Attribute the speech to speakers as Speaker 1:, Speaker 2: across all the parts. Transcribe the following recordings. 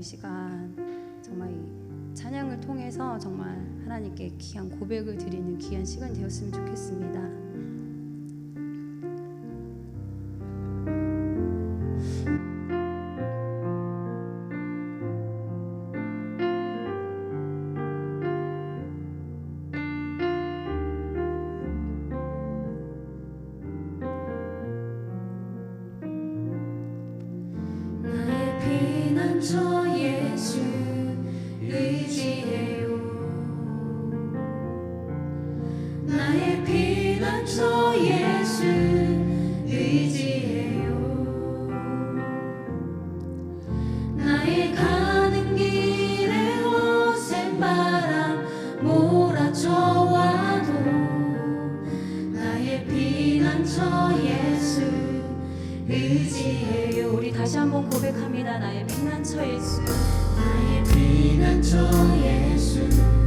Speaker 1: 이 시간 정말 이 찬양을 통해서 정말 하나님께 귀한 고백을 드리는 귀한 시간 되었으면 좋겠습니다.
Speaker 2: 몰아쳐와도 나의 피난처 예수 의지해요
Speaker 1: 우리 다시 한번 고백합니다. 나의 피난처 예수.
Speaker 2: 나의 피난처 예수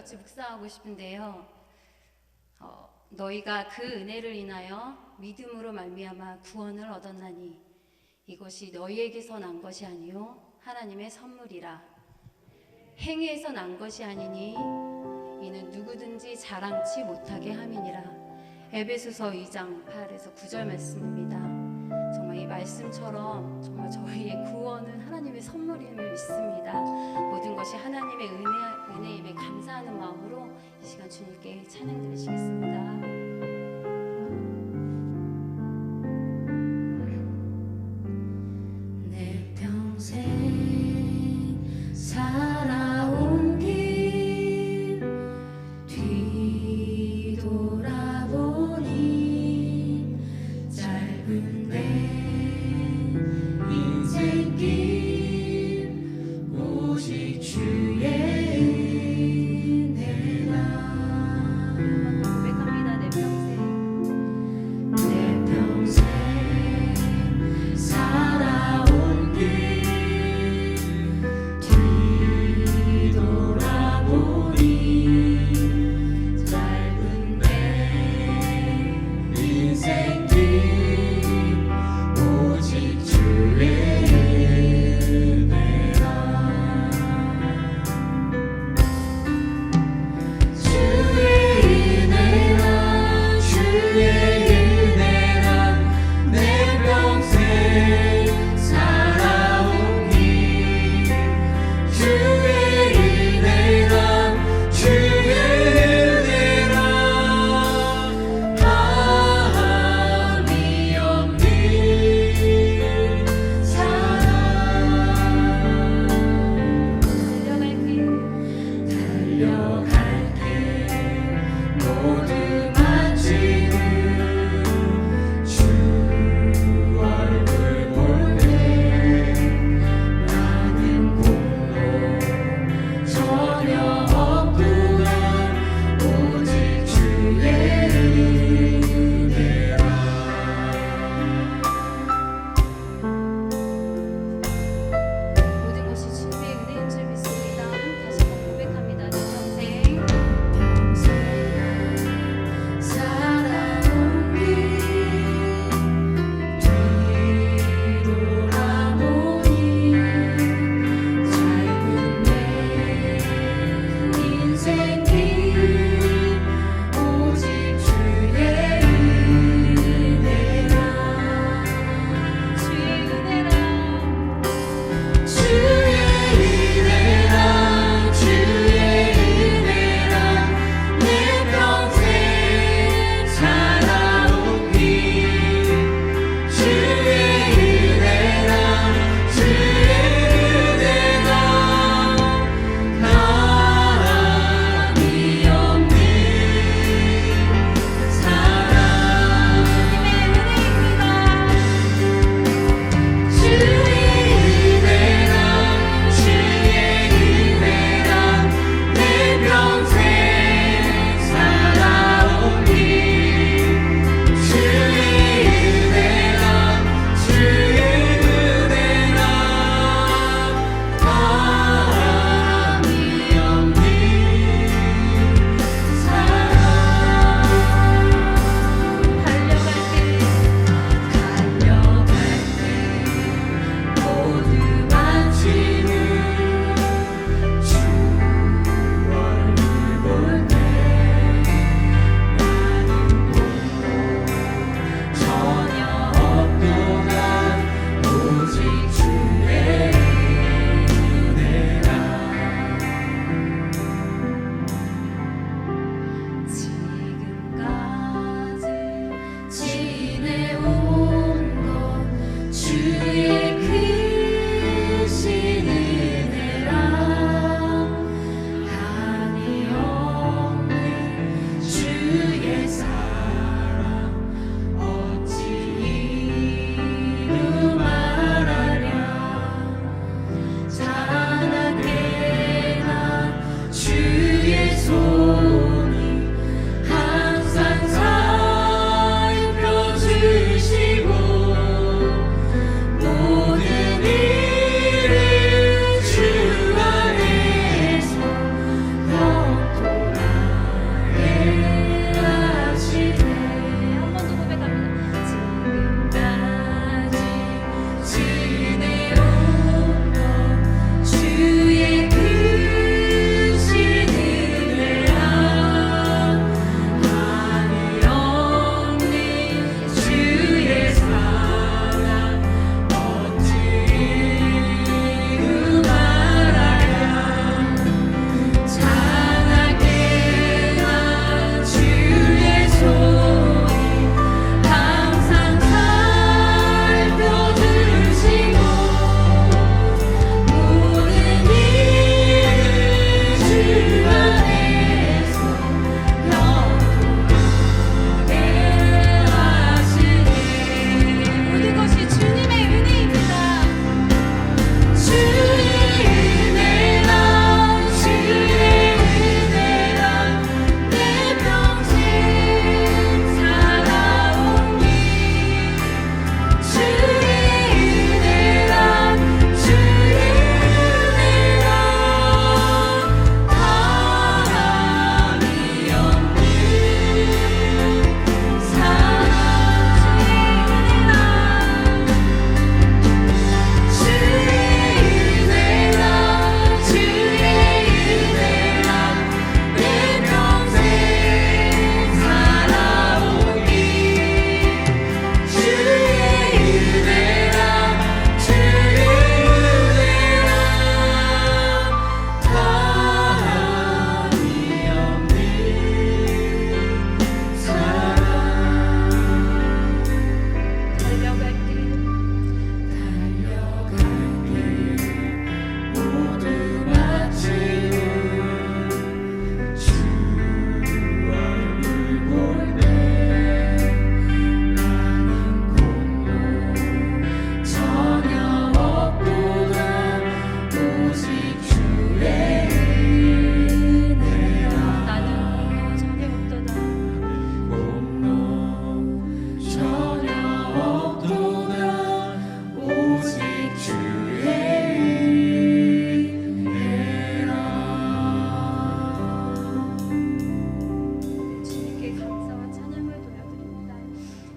Speaker 1: 같이 묵상하고 싶은데요. 어, 너희가 그 은혜를 인하여 믿음으로 말미암아 구원을 얻었나니 이것이 너희에게서 난 것이 아니요 하나님의 선물이라 행위에서 난 것이 아니니 이는 누구든지 자랑치 못하게 함이니라 에베소서 2장 8에서 9절 말씀입니다. 정말 이 말씀처럼 정말 저희의 구원은 하나님의 선물임을 믿습니다. 모든 것이 하나님의 은혜, 은혜임에 감사하는 마음으로 이 시간 주님께 찬양 드리시겠습니다.